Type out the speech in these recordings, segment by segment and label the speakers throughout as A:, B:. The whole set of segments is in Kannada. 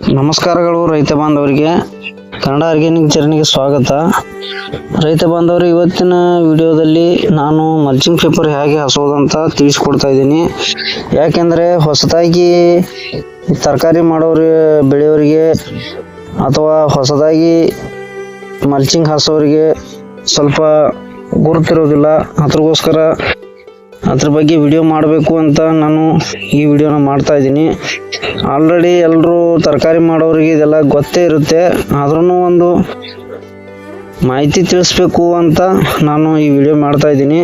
A: ನಮಸ್ಕಾರಗಳು ರೈತ ಬಾಂಧವರಿಗೆ. ಕನ್ನಡ ಆರ್ಗ್ಯಾನಿಕ್ ಜರ್ನಿಗೆ ಸ್ವಾಗತ. ರೈತ ಬಾಂಧವರು, ಇವತ್ತಿನ ವಿಡಿಯೋದಲ್ಲಿ ನಾನು ಮಲ್ಚಿಂಗ್ ಪೇಪರ್ ಹೇಗೆ ಹಸೋದಂತ ತಿಳಿಸ್ಕೊಡ್ತಾ ಇದ್ದೀನಿ. ಯಾಕೆಂದರೆ ಹೊಸದಾಗಿ ತರಕಾರಿ ಮಾಡೋರು, ಬೆಳೆಯೋರಿಗೆ ಅಥವಾ ಹೊಸದಾಗಿ ಮಲ್ಚಿಂಗ್ ಹಾಸೋರಿಗೆ ಸ್ವಲ್ಪ ಗುರುತಿರೋದಿಲ್ಲ. ಅದ್ರಗೋಸ್ಕರ ಅದ್ರ ಬಗ್ಗೆ ವಿಡಿಯೋ ಮಾಡಬೇಕು ಅಂತ ನಾನು ಈ ವಿಡಿಯೋನ ಮಾಡ್ತಾ ಇದ್ದೀನಿ. ಆಲ್ರೆಡಿ ಎಲ್ಲರೂ ತರಕಾರಿ ಮಾಡೋರಿಗೆ ಇದೆಲ್ಲ ಗೊತ್ತೇ ಇರುತ್ತೆ. ಆದ್ರೂ ಒಂದು ಮಾಹಿತಿ ತಿಳಿಸ್ಬೇಕು ಅಂತ ನಾನು ಈ ವಿಡಿಯೋ ಮಾಡ್ತಾ ಇದ್ದೀನಿ.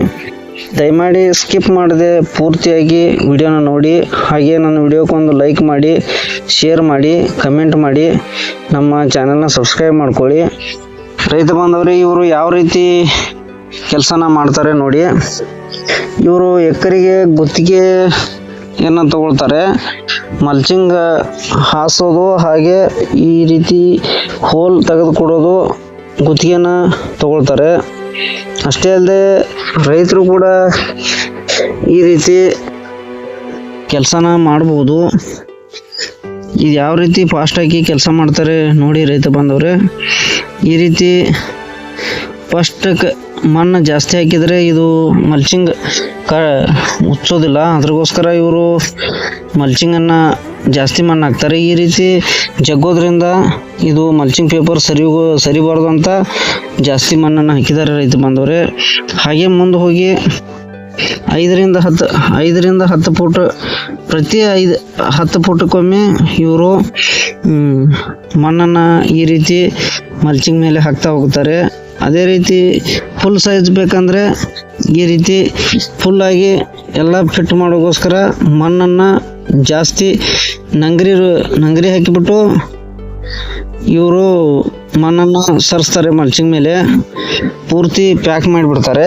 A: ದಯಮಾಡಿ ಸ್ಕಿಪ್ ಮಾಡದೆ ಪೂರ್ತಿಯಾಗಿ ವಿಡಿಯೋನ ನೋಡಿ. ಹಾಗೆ ನನ್ನ ವಿಡಿಯೋಕ್ಕೊಂದು ಲೈಕ್ ಮಾಡಿ ಶೇರ್ ಮಾಡಿ ಕಮೆಂಟ್ ಮಾಡಿ. ನಮ್ಮ ಚಾನಲ್ನ ಸಬ್ಸ್ಕ್ರೈಬ್ ಮಾಡ್ಕೊಳ್ಳಿ. ರೈತ ಬಾಂಧವರೇ, ಇವರು ಯಾವ ರೀತಿ ಕೆಲಸನ ಮಾಡ್ತಾರೆ ನೋಡಿ. ಇವರು ಎಕರೆಗೆ ಗುತ್ತಿಗೆ ಏನ ತಗೊಳ್ತಾರೆ. ಮಲ್ಚಿಂಗ್ ಹಾಸೋದು, ಹಾಗೆ ಈ ರೀತಿ ಹೋಲ್ ತೆಗೆದುಕೊಡೋದು ಗುತ್ತಿಗೆನ ತಗೊಳ್ತಾರೆ. ಅಷ್ಟೇ ಅಲ್ಲದೆ ರೈತರು ಕೂಡ ಈ ರೀತಿ ಕೆಲಸನ ಮಾಡ್ಬೋದು. ಇದು ಯಾವ ರೀತಿ ಫಾಸ್ಟಾಗಿ ಕೆಲಸ ಮಾಡ್ತಾರೆ ನೋಡಿ ರೈತ ಬಂದವ್ರೆ ಈ ರೀತಿ ಫಸ್ಟಕ್ಕೆ ಮಣ್ಣು ಜಾಸ್ತಿ ಹಾಕಿದರೆ ಇದು ಮಲ್ಚಿಂಗ್ ಕ, ಮುಚ್ಚೋದಿಲ್ಲ. ಅದ್ರಗೋಸ್ಕರ ಇವರು ಮಲ್ಚಿಂಗನ್ನು ಜಾಸ್ತಿ ಮಣ್ಣು ಹಾಕ್ತಾರೆ. ಈ ರೀತಿ ಜಗ್ಗೋದ್ರಿಂದ ಇದು ಮಲ್ಚಿಂಗ್ ಪೇಪರ್ ಸರಿ ಸರಿಬಾರ್ದು ಅಂತ ಜಾಸ್ತಿ ಮಣ್ಣನ್ನು ಹಾಕಿದ್ದಾರೆ ರೈತ ಬಂದವರೇ ಹಾಗೆ ಮುಂದೆ ಹೋಗಿ ಐದರಿಂದ ಹತ್ತು ಐದರಿಂದ ಹತ್ತು ಫುಟ್, ಪ್ರತಿ ಐದು, ಹತ್ತು ಫೂಟಕ್ಕೊಮ್ಮೆ ಇವರು ಮಣ್ಣನ್ನು ಈ ರೀತಿ ಮಲ್ಚಿಂಗ್ ಮೇಲೆ ಹಾಕ್ತಾ ಹೋಗ್ತಾರೆ. ಅದೇ ರೀತಿ ಫುಲ್ ಸೈಜ್ ಬೇಕಂದರೆ ಈ ರೀತಿ ಫುಲ್ಲಾಗಿ ಎಲ್ಲ ಫಿಟ್ ಮಾಡೋಕ್ಕೋಸ್ಕರ ಮಣ್ಣನ್ನು ಜಾಸ್ತಿ ನಂಗ್ರಿ ನಂಗ್ರಿ ಹಾಕಿಬಿಟ್ಟು ಇವರು ಮಣ್ಣನ್ನು ಸರಿಸ್ತಾರೆ ಮಲ್ಚಿಂಗ್ ಮೇಲೆ. ಪೂರ್ತಿ ಪ್ಯಾಕ್ ಮಾಡಿಬಿಡ್ತಾರೆ.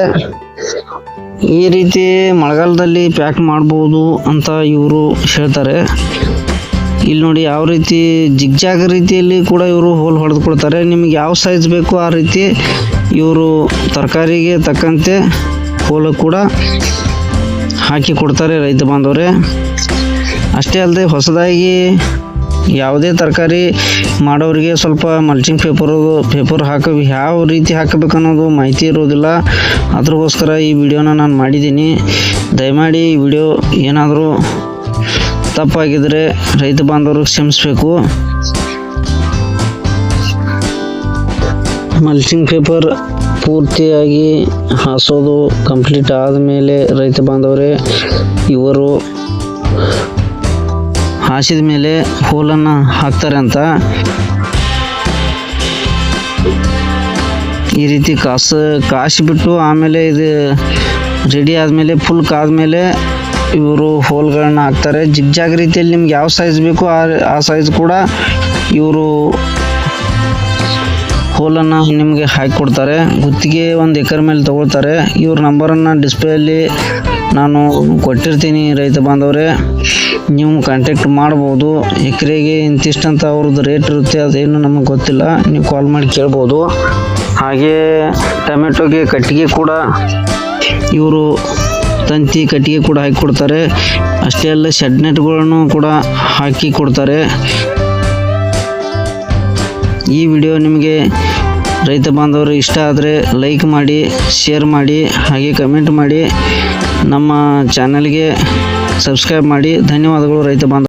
A: ಈ ರೀತಿ ಮಳೆಗಾಲದಲ್ಲಿ ಪ್ಯಾಕ್ ಮಾಡ್ಬೋದು ಅಂತ ಇವರು ಹೇಳ್ತಾರೆ. ಇಲ್ಲಿ ನೋಡಿ ಯಾವ ರೀತಿ ಜಿಗ್ಜಾಗ್ ರೀತಿಯಲ್ಲಿ ಕೂಡ ಇವರು ಹೋಲ್ ಹೊಡೆದು ಕೊಡ್ತಾರೆ. ನಿಮ್ಗೆ ಯಾವ ಸೈಜ್ ಬೇಕು ಆ ರೀತಿ ಇವರು ತರಕಾರಿಗೆ ತಕ್ಕಂತೆ ಹೋಲು ಕೂಡ ಹಾಕಿ ಕೊಡ್ತಾರೆ ರೈತ ಬಾಂಧವರೇ. ಅಷ್ಟೇ ಅಲ್ಲದೆ ಹೊಸದಾಗಿ ಯಾವುದೇ ತರಕಾರಿ ಮಾಡೋರಿಗೆ ಸ್ವಲ್ಪ ಮಲ್ಚಿಂಗ್ ಪೇಪರು ಪೇಪರ್ ಹಾಕೋ ಯಾವ ರೀತಿ ಹಾಕಬೇಕು ಅನ್ನೋದು ಮಾಹಿತಿ ಇರೋದಿಲ್ಲ. ಅದ್ರಗೋಸ್ಕರ ಈ ವಿಡಿಯೋನ ನಾನು ಮಾಡಿದ್ದೀನಿ. ದಯಮಾಡಿ ಈ ವಿಡಿಯೋ ಏನಾದರೂ ತಪ್ಪಾಗಿದ್ದರೆ ರೈತ ಬಾಂಧವರು ಕ್ಷಮಿಸ್ಬೇಕು. ಮಲ್ಚಿಂಗ್ ಪೇಪರ್ ಪೂರ್ತಿಯಾಗಿ ಹಾಸೋದು ಕಂಪ್ಲೀಟ್ ಆದಮೇಲೆ ರೈತ ಬಾಂಧವರೇ, ಇವರು ಹಾಸಿದ ಮೇಲೆ ಹೋಲನ್ನು ಹಾಕ್ತಾರೆ ಅಂತ. ಈ ರೀತಿ ಕಾಸು ಕಾಸಿಬಿಟ್ಟು ಆಮೇಲೆ ಇದು ರೆಡಿ ಆದಮೇಲೆ ಫುಲ್ ಕಾದ್ಮೇಲೆ ಇವರು ಹೋಲ್ಗಳನ್ನ ಹಾಕ್ತಾರೆ. ಜಿಗ್ಜಾಗ್ ರೀತಿಯಲ್ಲಿ ನಿಮ್ಗೆ ಯಾವ ಸೈಜ್ ಬೇಕು ಆ ಆ ಸೈಜ್ ಕೂಡ ಇವರು ಹೋಲನ್ನು ನಿಮಗೆ ಹಾಕಿ ಕೊಡ್ತಾರೆ. ಗುತ್ತಿಗೆ ಒಂದು ಎಕರೆ ಮೇಲೆ ತಗೊಳ್ತಾರೆ. ಇವ್ರ ನಂಬರನ್ನು ಡಿಸ್ಪ್ಲೇಯಲ್ಲಿ ನಾನು ಕೊಟ್ಟಿರ್ತೀನಿ ರೈತ ಬಾಂಧವರೇ. ನೀವು ಕಾಂಟ್ಯಾಕ್ಟ್ ಮಾಡ್ಬೋದು. ಎಕರೆಗೆ ಇಂತಿಷ್ಟಂತ ಅವ್ರದ್ದು ರೇಟ್ ಇರುತ್ತೆ ಅದೇನು ನಮಗೆ ಗೊತ್ತಿಲ್ಲ. ನೀವು ಕಾಲ್ ಮಾಡಿ ಕೇಳ್ಬೋದು. ಹಾಗೆ ಟೊಮೆಟೊಗೆ ಕಟ್ಟಿಗೆ ಕೂಡ ಇವರು ತಂತಿ ಕಟ್ಟಿಗೆ ಕೂಡ ಹಾಕಿ ಕೊಡ್ತಾರೆ. ಅಷ್ಟೇ ಅಲ್ಲ ಶೆಡ್ ನೆಟ್ಗಳನ್ನು ಕೂಡ ಹಾಕಿ ಕೊಡ್ತಾರೆ. ಈ ವಿಡಿಯೋ ನಿಮಗೆ ರೈತ ಬಾಂಧವರು ಇಷ್ಟ ಆದರೆ ಲೈಕ್ ಮಾಡಿ ಶೇರ್ ಮಾಡಿ, ಹಾಗೆ ಕಮೆಂಟ್ ಮಾಡಿ. ನಮ್ಮ ಚಾನಲ್ಗೆ ಸಬ್ಸ್ಕ್ರೈಬ್ ಮಾಡಿ. ಧನ್ಯವಾದಗಳು ರೈತ ಬಾಂಧವ